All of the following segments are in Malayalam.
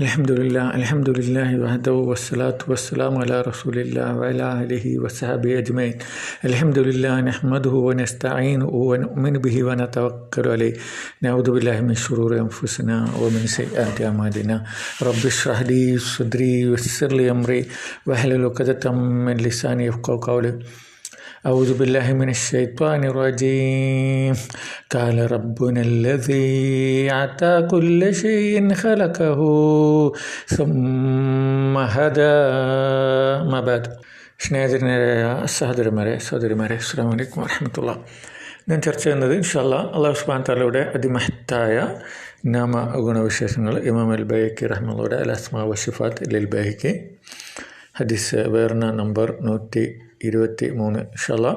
الحمد لله الحمد لله وحده والصلاة والسلام على رسول الله وعلى آله وصحبه أجمعين الحمد لله نحمده ونستعينه ونؤمن به ونتوكل عليه نعوذ بالله من شرور أنفسنا ومن سيئات أعمالنا رب اشرح لي صدري ويسر لي أمري واحلل عقدة من لساني يفقهوا قولي أعوذ بالله من الشيطان الرجيم. قال ربنا الذي أعطى كل شيء خلقه ثم هدى. ما بعد. شنيدرنا سهدر مري سهدر مري السلام عليكم ورحمة الله ഞാൻ الله ചെയ്യുന്നത് ഇൻഷാല്ലാ അള്ളാഹു സുബാൻ തലയുടെ അതിമഹത്തായ നാമ ഗുണവിശേഷങ്ങൾ ഇമാം അൽ ബഹിക്ക് റഹ്മയുടെ അലാസ്മാ വഷിഫാത്ത് ലിൽ ബഹിക്ക് ഹദീസ് വേർണ نمبر نوتي ഇരുപത്തി മൂന്ന് ഷല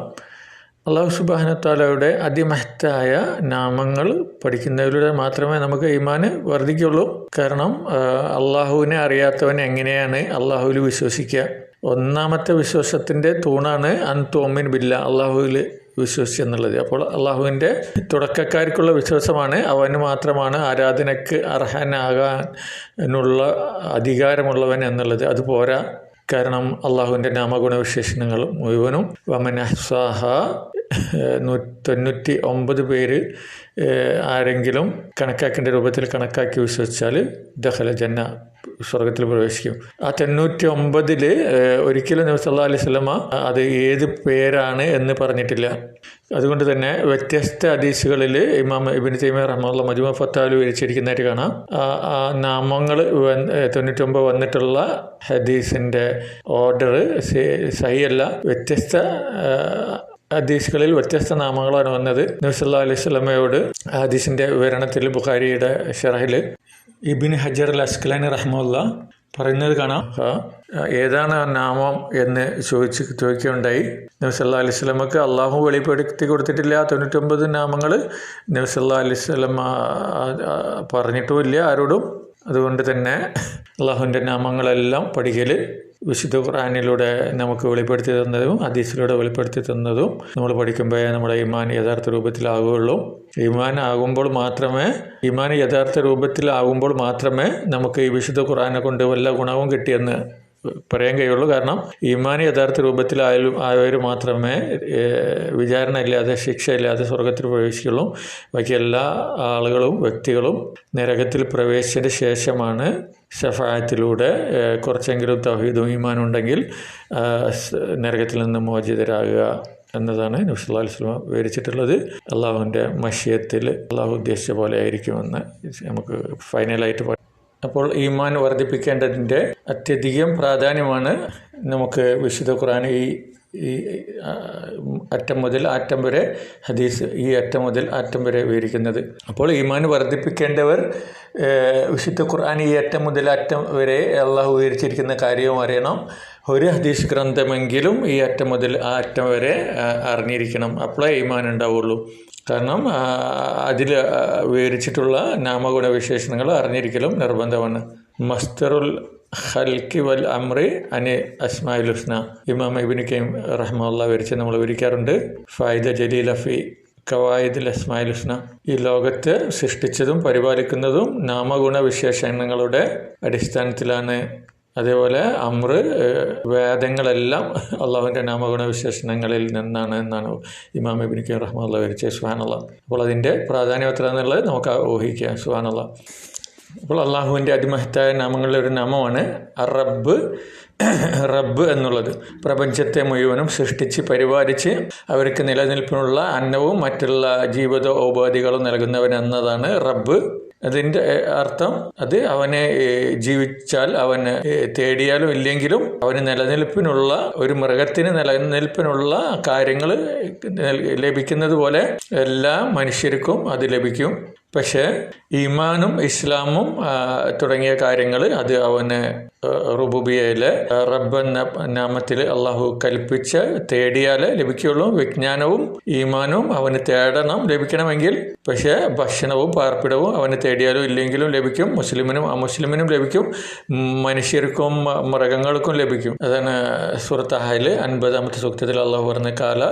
അള്ളാഹു സുബാനത്താലയുടെ അതിമഹത്തായ നാമങ്ങൾ പഠിക്കുന്നതിലൂടെ മാത്രമേ നമുക്ക് ഈമാന് വർദ്ധിക്കുള്ളൂ. കാരണം അള്ളാഹുവിനെ അറിയാത്തവൻ എങ്ങനെയാണ് അള്ളാഹുവിൽ വിശ്വസിക്കുക? ഒന്നാമത്തെ വിശ്വാസത്തിന്റെ തൂണാണ് അൻതോമിൻ ബില്ല അള്ളാഹുവിൽ വിശ്വസിച്ചെന്നുള്ളത് അപ്പോൾ അള്ളാഹുവിന്റെ തുടക്കക്കാർക്കുള്ള വിശ്വാസമാണ് അവന് മാത്രമാണ് ആരാധനയ്ക്ക് അർഹനാകാനുള്ള അധികാരമുള്ളവൻ എന്നുള്ളത്. അത് പോരാ. കാരണം അള്ളാഹുവിന്റെ നാമഗുണവിശേഷണങ്ങൾ മുഴുവനും വമൻ അഹ്സാഹ തൊണ്ണൂറ്റി ഒമ്പത് പേര് ആരെങ്കിലും കണക്കാക്കേണ്ട രൂപത്തിൽ കണക്കാക്കി വിശ്വസിച്ചാൽ ദഹല ജന്ന സ്വർഗത്തിൽ പ്രവേശിക്കും. ആ തൊണ്ണൂറ്റി ഒമ്പതിൽ ഒരിക്കലും നബി സല്ലാ അലൈഹി സ്വലമ അത് ഏത് പേരാണ് എന്ന് പറഞ്ഞിട്ടില്ല. അതുകൊണ്ട് തന്നെ വ്യത്യസ്ത ഹദീസുകളിൽ ഇമാം ഇബിൻ തൈമ റഹ്മുള്ള മജുമ ഫത്താലു വിരിച്ചിരിക്കുന്നതായിട്ട് കാണാം. ആ നാമങ്ങൾ തൊണ്ണൂറ്റൊമ്പത് വന്നിട്ടുള്ള ഹദീസിന്റെ ഓർഡർ സഹിയല്ല. വ്യത്യസ്ത ഹദീസുകളിൽ വ്യത്യസ്ത നാമങ്ങളാണ് വന്നത്. നബ്സല്ലാ അലൈഹി സ്വലമയോട് ഹദീസിന്റെ വിവരണത്തിൽ ബുഖാരിയുടെ ഷെറഹിൽ ഇബിൻ ഹജർ അൽ അസ്കലാനി റഹ്മുല്ല പറയുന്നത് കാണാം. ഏതാണ് നാമം എന്ന് ചോദിച്ച് ചോദിക്കുകയുണ്ടായി. നബ്സല്ലാ അലൈഹി സ്വലമക്ക് അള്ളാഹു വെളിപ്പെടുത്തി കൊടുത്തിട്ടില്ല. തൊണ്ണൂറ്റൊമ്പത് നാമങ്ങൾ നബ്സല്ലാ അലൈഹി സ്വലമ പറഞ്ഞിട്ടുമില്ല ആരോടും. അതുകൊണ്ട് തന്നെ അള്ളാഹുവിന്റെ നാമങ്ങളെല്ലാം പഠിക്കൽ വിശുദ്ധ ഖുറാനിലൂടെ നമുക്ക് വെളിപ്പെടുത്തി തന്നതും ഹദീസിലൂടെ വെളിപ്പെടുത്തി തന്നതും നമ്മൾ പഠിക്കുമ്പോഴേ നമ്മുടെ ഈമാൻ യഥാർത്ഥ രൂപത്തിലാകുകയുള്ളൂ ഈമാൻ ആകുമ്പോൾ മാത്രമേ ഈമാൻ യഥാർത്ഥ രൂപത്തിലാകുമ്പോൾ മാത്രമേ നമുക്ക് ഈ വിശുദ്ധ ഖുറാനെ കൊണ്ട് വല്ല ഗുണവും കിട്ടിയെന്ന് പറയാൻ കഴിയുള്ളൂ. കാരണം ഈമാൻ യഥാർത്ഥ രൂപത്തിലായാലും ആയവർ മാത്രമേ വിചാരണ ഇല്ലാതെ ശിക്ഷ ഇല്ലാതെ സ്വർഗത്തിൽ പ്രവേശിക്കുള്ളൂ. ബാക്കി എല്ലാ ആളുകളും വ്യക്തികളും നരകത്തിൽ പ്രവേശിച്ചതിന് ശേഷമാണ് ഷഫായത്തിലൂടെ കുറച്ചെങ്കിലും തൗഹീദും ഈമാനും ഉണ്ടെങ്കിൽ നരകത്തിൽ നിന്ന് മോചിതരാകുക എന്നതാണ് നബ്സുല്ലാ വസ്ലമ വിവരിച്ചിട്ടുള്ളത്. അള്ളാഹുവിന്റെ മഷിയത്തിൽ അള്ളാഹു ഉദ്ദേശിച്ച പോലെ ആയിരിക്കുമെന്ന് നമുക്ക് ഫൈനലായിട്ട് അപ്പോൾ ഈമാൻ വർദ്ധിപ്പിക്കേണ്ടതിന്റെ അത്യധികം പ്രാധാന്യമാണ് നമുക്ക് വിശുദ്ധ ഖുർആൻ ഈ ഈ അറ്റം മുതൽ ആറ്റം വരെ ഹദീസ് ഈ അറ്റം മുതൽ ആറ്റം വരെ വിവരിക്കുന്നത്. അപ്പോൾ ഈമാൻ വർദ്ധിപ്പിക്കേണ്ടവർ വിശുദ്ധ ഖുർആൻ ഈ അറ്റം മുതൽ അറ്റം വരെ അള്ളാഹു വിവരിച്ചിരിക്കുന്ന കാര്യവും അറിയണം. ഒരു ഹദീസ് ഗ്രന്ഥമെങ്കിലും ഈ അറ്റം മുതൽ ആ അറ്റം വരെ അറിഞ്ഞിരിക്കണം. അപ്പോഴേ ഈമാൻ ഉണ്ടാവുള്ളൂ. കാരണം അതിൽ വിവരിച്ചിട്ടുള്ള നാമഗുണ വിശേഷണങ്ങൾ അറിഞ്ഞിരിക്കലും നിർബന്ധമാണ്. മസ്തറുൽ ഹൽക്കി വൽ അമ്രി അനി അസ്മായിൽ ഹുസ്ന. ഇമാം ഇബിൻ കെയിം റഹ്മുള്ള വിവരിച്ച് നമ്മൾ വിവരിക്കാറുണ്ട്. ജലീൽ അഫി കവായിദുൽ അസ്മായിൽ ഹുസ്ന. ഈ ലോകത്ത് സൃഷ്ടിച്ചതും പരിപാലിക്കുന്നതും നാമഗുണ വിശേഷണങ്ങളുടെ അടിസ്ഥാനത്തിലാണ്. അതേപോലെ അമ്ര വേദങ്ങളെല്ലാം അള്ളാഹുവിന്റെ നാമഗുണ വിശേഷണങ്ങളിൽ നിന്നാണ് എന്നാണ് ഇമാം ഇബിൻ കെ റഹ്മുള്ള വിവരിച്ച സുഹാനുള്ള അപ്പോൾ അതിന്റെ പ്രാധാന്യം എത്ര എന്നുള്ളത് നമുക്ക് ഊഹിക്കാം. സുഹാനുള്ള അപ്പോൾ അള്ളാഹുവിന്റെ അതിമഹത്തായ നാമങ്ങളിലെ ഒരു നാമമാണ് റബ്ബ് റബ്ബ് എന്നുള്ളത് പ്രപഞ്ചത്തെ മുഴുവനും സൃഷ്ടിച്ച് പരിപാലിച്ച് അവർക്ക് നിലനിൽപ്പിനുള്ള അന്നവും മറ്റുള്ള ജീവിത ഉപാധികളും നൽകുന്നവൻ എന്നതാണ് റബ്ബ്. അതിന്റെ അർത്ഥം അത് അവനെ ജീവിച്ചാൽ അവന് തേടിയാലും ഇല്ലെങ്കിലും അവന് നിലനിൽപ്പിനുള്ള ഒരു മൃഗത്തിന് നിലനിൽപ്പിനുള്ള കാര്യങ്ങൾ ലഭിക്കുന്നത് പോലെ എല്ലാ മനുഷ്യർക്കും അത് ലഭിക്കും. പക്ഷേ ഈമാനും ഇസ്ലാമും തുടങ്ങിയ കാര്യങ്ങൾ അത് അവന് റുബുബിയയിലെ റബ്ബ് എന്ന നാമത്തിൽ അള്ളാഹു കൽപ്പിച്ച് തേടിയാൽ ലഭിക്കുകയുള്ളൂ വിജ്ഞാനവും ഈമാനും അവന് തേടണം ലഭിക്കണമെങ്കിൽ. പക്ഷേ ഭക്ഷണവും പാർപ്പിടവും അവന് തേടിയാലും ഇല്ലെങ്കിലും ലഭിക്കും. മുസ്ലിമിനും അമുസ്ലിമിനും ലഭിക്കും. മനുഷ്യർക്കും മൃഗങ്ങൾക്കും ലഭിക്കും. അതാണ് സുഹൃത്താഹയിൽ അൻപതാമത്തെ സൂക്തത്തിൽ അള്ളാഹു പറഞ്ഞ കാല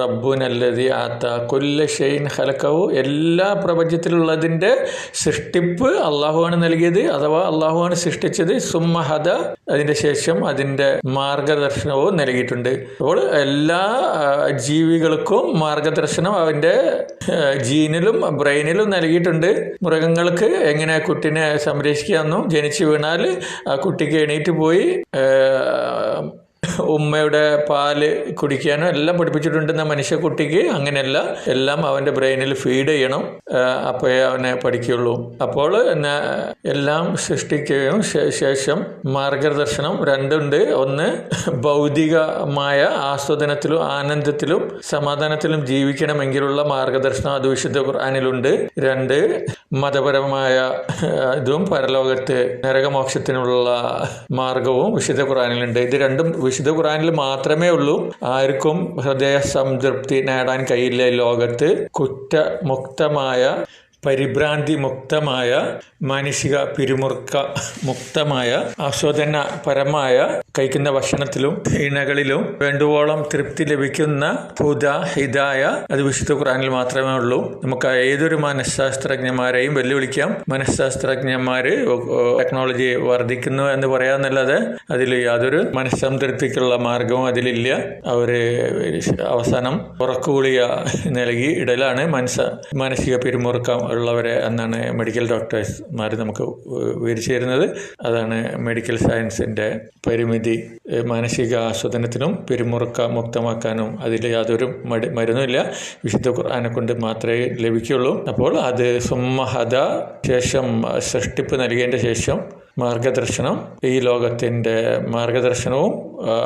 റബ്ബുനല്ലതി ആത്ത കൊല്ല ഷെയ്ൻ ഹലക്കവു എല്ലാ പ്രപഞ്ചത്തിലും ലോകത്തിലുള്ളതിന്റെ സൃഷ്ടിപ്പ് അള്ളാഹുവാണ് നൽകിയത് അഥവാ അള്ളാഹുവാണ് സൃഷ്ടിച്ചത്. സുമ്മഹദ അതിന്റെ ശേഷം അതിന്റെ മാർഗദർശനവും നൽകിയിട്ടുണ്ട്. അപ്പോൾ എല്ലാ ജീവികൾക്കും മാർഗദർശനം അവന്റെ ജീനിലും ബ്രെയിനിലും നൽകിയിട്ടുണ്ട്. മൃഗങ്ങൾക്ക് എങ്ങനെ കുട്ടിനെ സംരക്ഷിക്കാമെന്നും ജനിച്ചു വീണാൽ ആ കുട്ടിക്ക് എണീറ്റ് പോയി ഉമ്മയുടെ പാൽ കുടിക്കാനും എല്ലാം പഠിപ്പിച്ചിട്ടുണ്ടെന്ന മനുഷ്യക്കുട്ടിക്ക് അങ്ങനെയല്ല. എല്ലാം അവന്റെ ബ്രെയിനിൽ ഫീഡ് ചെയ്യണം. അപ്പോഴേ അവനെ പഠിക്കുള്ളൂ അപ്പോൾ എന്നെ എല്ലാം സൃഷ്ടിക്കുകയും ശേഷം മാർഗദർശനം രണ്ടുണ്ട്. ഒന്ന് ഭൗതികമായ ആസ്വാദനത്തിലും ആനന്ദത്തിലും സമാധാനത്തിലും ജീവിക്കണമെങ്കിലുള്ള മാർഗദർശനം അത് വിശുദ്ധ ഖുർആാനിലുണ്ട്. രണ്ട് മതപരമായ ഇതും പരലോകത്ത് നരകമോക്ഷത്തിനുള്ള മാർഗവും വിശുദ്ധ ഖുർആാനിലുണ്ട്. ഇത് രണ്ടും വിശുദ്ധ ഖുറാനിൽ മാത്രമേ ഉള്ളൂ. ആർക്കും ഹൃദയ സംതൃപ്തി നേടാൻ കഴിയില്ല ലോകത്ത്. കുറ്റമുക്തമായ പരിഭ്രാന്തി മുക്തമായ മാനസിക പിരിമുറുക്ക മുക്തമായ ആസ്വാദനപരമായ കഴിക്കുന്ന ഭക്ഷണത്തിലും ഇണകളിലും വേണ്ടുവോളം തൃപ്തി ലഭിക്കുന്ന ഹുദ ഹിതായ അത് വിശുദ്ധ ഖുറാനിൽ മാത്രമേ ഉള്ളൂ. നമുക്ക് ഏതൊരു മനഃശാസ്ത്രജ്ഞന്മാരെയും വെല്ലുവിളിക്കാം. മനഃശാസ്ത്രജ്ഞന്മാര് ടെക്നോളജി വർദ്ധിക്കുന്നു എന്ന് പറയാന്നല്ലാതെ അതിൽ യാതൊരു മനഃസംതൃപ്തിക്കുള്ള മാർഗവും അതിലില്ല. അവർ അവസാനം ഉറക്കുകുളിയ നൽകി ഇടലാണ് മനസ്സ മാനസിക പിരിമുറുക്കം ഉള്ളവരെ എന്നാണ് മെഡിക്കൽ ഡോക്ടേഴ്സ്മാർ നമുക്ക് വിവരിച്ചു തരുന്നത് അതാണ് മെഡിക്കൽ സയൻസിന്റെ പരിമിതി. മാനസിക ആസ്വാദനത്തിനും പിരിമുറുക്ക മുക്തമാക്കാനും അതിൽ യാതൊരു മടി മരുന്നുമില്ല. വിശുദ്ധ ഖുർആാനെ കൊണ്ട് മാത്രമേ ലഭിക്കുകയുള്ളൂ അപ്പോൾ അത് സുമ്മഹത ശേഷം സൃഷ്ടിപ്പ് നൽകിയതിന്റെ ശേഷം മാർഗദർശനം. ഈ ലോകത്തിന്റെ മാർഗദർശനവും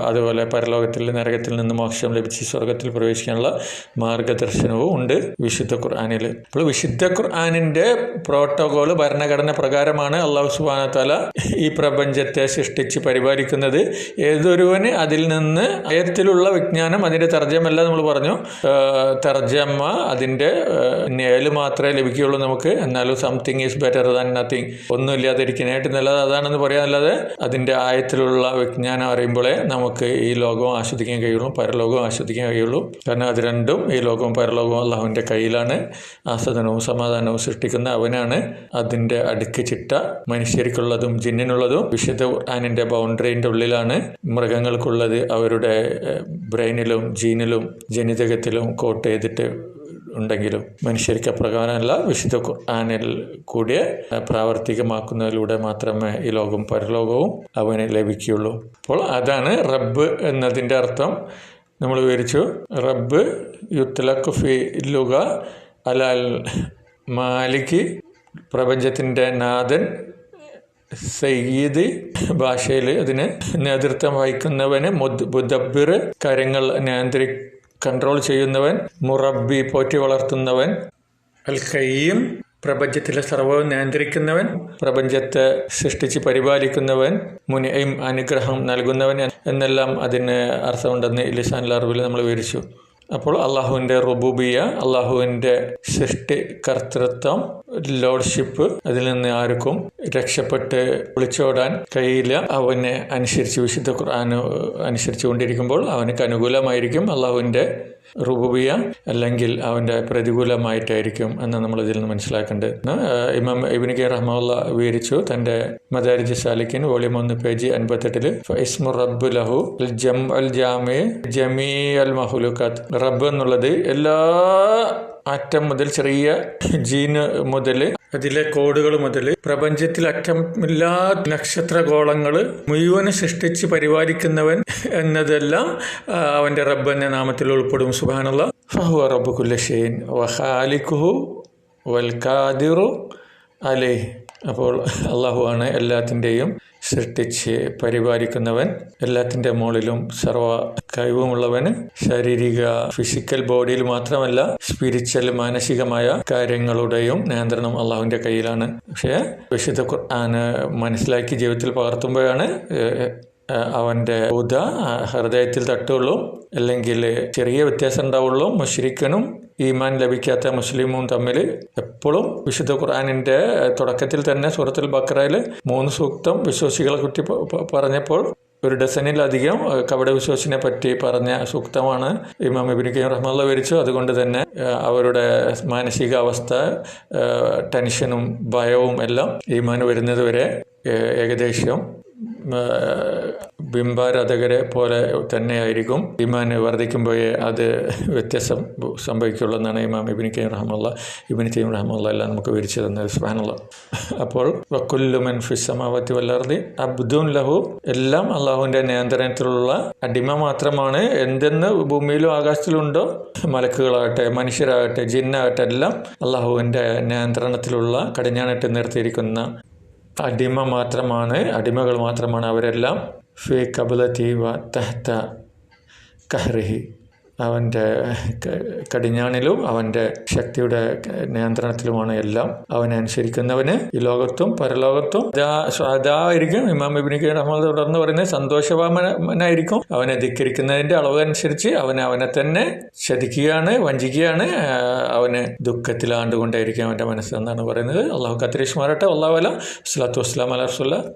അതുപോലെ പരലോകത്തിൽ നരകത്തിൽ നിന്ന് മോക്ഷം ലഭിച്ച് സ്വർഗത്തിൽ പ്രവേശിക്കാനുള്ള മാർഗദർശനവും ഉണ്ട് വിശുദ്ധ ഖുർആാനിൽ. അപ്പോൾ വിശുദ്ധ ഖുർആാനിന്റെ പ്രോട്ടോകോൾ ഭരണഘടന പ്രകാരമാണ് അള്ളാഹു സുബാന തല ഈ പ്രപഞ്ചത്തെ സൃഷ്ടിച്ച് പരിപാലിക്കുന്നത്. ഏതൊരുവന് അതിൽ നിന്ന് ഏതത്തിലുള്ള വിജ്ഞാനം അതിന്റെ തർജമല്ല നമ്മൾ പറഞ്ഞു. തർജമ അതിന്റെ നേൽ മാത്രമേ ലഭിക്കുകയുള്ളൂ നമുക്ക്. എന്നാലും something is better than nothing ഒന്നും ഇല്ലാതിരിക്കാനായിട്ട് നല്ലത് അതാണെന്ന് പറയാനല്ലാതെ അതിന്റെ ആയത്തിലുള്ള വിജ്ഞാനം അറിയുമ്പോഴേ നമുക്ക് ഈ ലോകവും ആസ്വദിക്കാൻ കഴിയുള്ളൂ പരലോകവും ആസ്വദിക്കാൻ കഴിയുള്ളൂ. കാരണം അത് രണ്ടും ഈ ലോകവും പരലോകവും അള്ളാഹുവിന്റെ കയ്യിലാണ്. ആസ്വദനവും സമാധാനവും സൃഷ്ടിക്കുന്ന അവനാണ്. അതിന്റെ അടുക്ക് ചിട്ട മനുഷ്യർക്കുള്ളതും ജിന്നിനുള്ളതും വിശുദ്ധ ഖുർആാനിന്റെ ബൗണ്ടറിന്റെ ഉള്ളിലാണ്. മൃഗങ്ങൾക്കുള്ളത് അവരുടെ ബ്രെയിനിലും ജീനിലും ജനിതകത്തിലും കോട്ട് ചെയ്തിട്ട് ഉണ്ടെങ്കിലും മനുഷ്യർക്ക് അപ്രകാരമല്ല വിശുദ്ധ ഖുർആനിൽ ഏഹ്, പ്രാവർത്തികമാക്കുന്നതിലൂടെ മാത്രമേ ഈ ലോകവും പരലോകവും അവന് ലഭിക്കുകയുള്ളൂ. അപ്പോൾ അതാണ് റബ്ബ് എന്നതിന്റെ അർത്ഥം. നമ്മൾ വിവരിച്ചു റബ്ബ് യുത്തലഖ് ഫി ലുഗ അലാൽ മാലിക് പ്രപഞ്ചത്തിന്റെ നാഥൻ സയ്യിദ് ഭാഷയിൽ അതിന് നേതൃത്വം വഹിക്കുന്നവന് മുദ് ബുദബിർ കാര്യങ്ങൾ നിയന്ത്രി കൺട്രോൾ ചെയ്യുന്നവൻ മുറബി പോറ്റി വളർത്തുന്നവൻ അൽ ഖയ്യം പ്രപഞ്ചത്തിലെ സർവവും നിയന്ത്രിക്കുന്നവൻ പ്രപഞ്ചത്തെ സൃഷ്ടിച്ച് പരിപാലിക്കുന്നവൻ മുനിയും അനുഗ്രഹം നൽകുന്നവൻ എന്നെല്ലാം അതിന് അർത്ഥമുണ്ടെന്ന് ലിസാൻ അറബിൽ നമ്മൾ വിവരിച്ചു. അപ്പോൾ അള്ളാഹുവിന്റെ റുബൂബിയ അള്ളാഹുവിന്റെ സൃഷ്ടി കർത്തൃത്വം ലോഡ്ഷിപ്പ് അതിൽ നിന്ന് ആർക്കും രക്ഷപ്പെട്ട് ഒളിച്ചോടാൻ കഴിയില്ല. അവനെ അനുസരിച്ച് വിശുദ്ധ ഖുർആൻ അനുസരിച്ച് കൊണ്ടിരിക്കുമ്പോൾ അവനക്ക് അനുകൂലമായിരിക്കും അള്ളാഹുവിന്റെ റുബുബിയ അല്ലെങ്കിൽ അവന്റെ പ്രതികൂലമായിട്ടായിരിക്കും എന്ന് നമ്മൾ ഇതിൽ നിന്ന് മനസ്സിലാക്കേണ്ടത്. ഇമാം ഇബിൻ കെ റഹ്മുള്ള വിവരിച്ചു തന്റെ മദാരിജ് സാലിക്കിൻ വോളിയം ഒന്ന് പേജ് അൻപത്തെട്ടിൽ ഇസ്മു റബ്ബു ലഹു ജം അൽ ജാമി ജമീ അൽ മഹുലുഖത്ത് റബ്ബ് എന്നുള്ളത് എല്ലാ അറ്റം മുതൽ ചെറിയ ജീന് മുതൽ അതിലെ കോഡുകൾ മുതൽ പ്രപഞ്ചത്തിൽ അറ്റമില്ലാ നക്ഷത്രഗോളങ്ങൾ മുഴുവനും സൃഷ്ടിച്ച് പരിപാലിക്കുന്നവൻ എന്നതെല്ലാം അവന്റെ റബ്ബ് എന്ന നാമത്തിൽ ഉൾപ്പെടും. സുബാനുള്ള ഫഹു റബ്ബ് കുല്ലഷെയ്ൻ വഹാലിഖുഹു വൽ ഖാദിറു അലേ അപ്പോൾ അള്ളാഹു ആണ് എല്ലാത്തിന്റെയും സൃഷ്ടിച്ച് പരിപാലിക്കുന്നവൻ എല്ലാത്തിന്റെ മുകളിലും സർവ കഴിവുമുള്ളവന് ശാരീരിക ഫിസിക്കൽ ബോഡിയിൽ മാത്രമല്ല സ്പിരിച്വൽ മാനസികമായ കാര്യങ്ങളുടെയും നിയന്ത്രണം അള്ളാഹുവിന്റെ കയ്യിലാണ്. പക്ഷേ വിശുദ്ധ ഖുർആാന് മനസ്സിലാക്കി ജീവിതത്തിൽ പകർത്തുമ്പോഴാണ് അവന്റെ ഉദ ഹൃദയത്തിൽ തട്ടുള്ളൂ. അല്ലെങ്കിൽ ചെറിയ വ്യത്യാസം ഉണ്ടാവുള്ളൂ മുഷ്രിഖനും ഈമാൻ ലഭിക്കാത്ത മുസ്ലിമും തമ്മിൽ എപ്പോഴും വിശുദ്ധ ഖുർആാനിന്റെ തുടക്കത്തിൽ തന്നെ സൂറത്തുൽ ബക്രയിൽ മൂന്ന് സൂക്തം വിശ്വാസികളെ കുറ്റി പറഞ്ഞപ്പോൾ ഒരു ഡസനിലധികം ഏഹ്, കപടവിശ്വാസിനെ പറ്റി പറഞ്ഞ സൂക്തമാണ് ഇമാം ഇബിൻ കയ്യം റഹ്മുള്ള വിവരിച്ചു. അതുകൊണ്ട് തന്നെ അവരുടെ മാനസികാവസ്ഥ ടെൻഷനും ഭയവും എല്ലാം ഈമാൻ വരുന്നത് വരെ ഏകദേശം ബിംബാരാധകരെ പോലെ തന്നെയായിരിക്കും. ഈമാൻ വർദ്ധിക്കുമ്പോഴേ അത് വ്യത്യസ്തം സംഭവിക്കുള്ളൂ എന്നാണ് ഇമാം ഇബിൻ കയ്യം റഹ്മുള്ള ഇബിൻ കയ്യം റഹ്മുള്ള എല്ലാം നമുക്ക് വിരിച്ചു തന്നത്. സുബാനുള്ള അപ്പോൾ വക്കുല്ലുമൻ ഫിസമാവത്തി വല്ലർദി അബ്ദുൻ ലഹു എല്ലാം അള്ളാഹുവിന്റെ നിയന്ത്രണത്തിലുള്ള അടിമ മാത്രമാണ്. എന്തെന്ന് ഭൂമിയിലും ആകാശത്തിലുണ്ടോ? മലക്കുകളാകട്ടെ മനുഷ്യരാകട്ടെ ജിന്നാകട്ടെ എല്ലാം അള്ളാഹുവിന്റെ നിയന്ത്രണത്തിലുള്ള കടിഞ്ഞാണിട്ട് നിർത്തിയിരിക്കുന്ന അടിമ മാത്രമാണ് അടിമകൾ മാത്രമാണ് അവരെല്ലാം. ഫി കബലത്തി വ തഹ്ത കഹ്റിഹി. അവന്റെ കടിഞ്ഞാണിലും അവന്റെ ശക്തിയുടെ നിയന്ത്രണത്തിലുമാണ് എല്ലാം. അവനെ അനുസരിക്കുന്നവന് ഈ ലോകത്തും പരലോകത്തും അതാ- അതായിരിക്കും ഇമാം ഇബിനിക്ക് നമ്മൾ തുടർന്ന് പറയുന്നത് സന്തോഷവാമനായിരിക്കും അവനെ ധിക്കരിക്കുന്നതിന്റെ അളവ് അനുസരിച്ച് അവൻ അവനെ തന്നെ ചതിക്കുകയാണ് വഞ്ചിക്കുകയാണ്. അവന് ദുഃഖത്തിലാണ്ടുകൊണ്ടായിരിക്കും അവന്റെ മനസ്സെന്നാണ് പറയുന്നത്. അള്ളാഹു കത്തിരീഷ് മാറട്ടെ അള്ളാഹു അല. സ്വലാത്തു വസ്സലാം അല റസുല്ല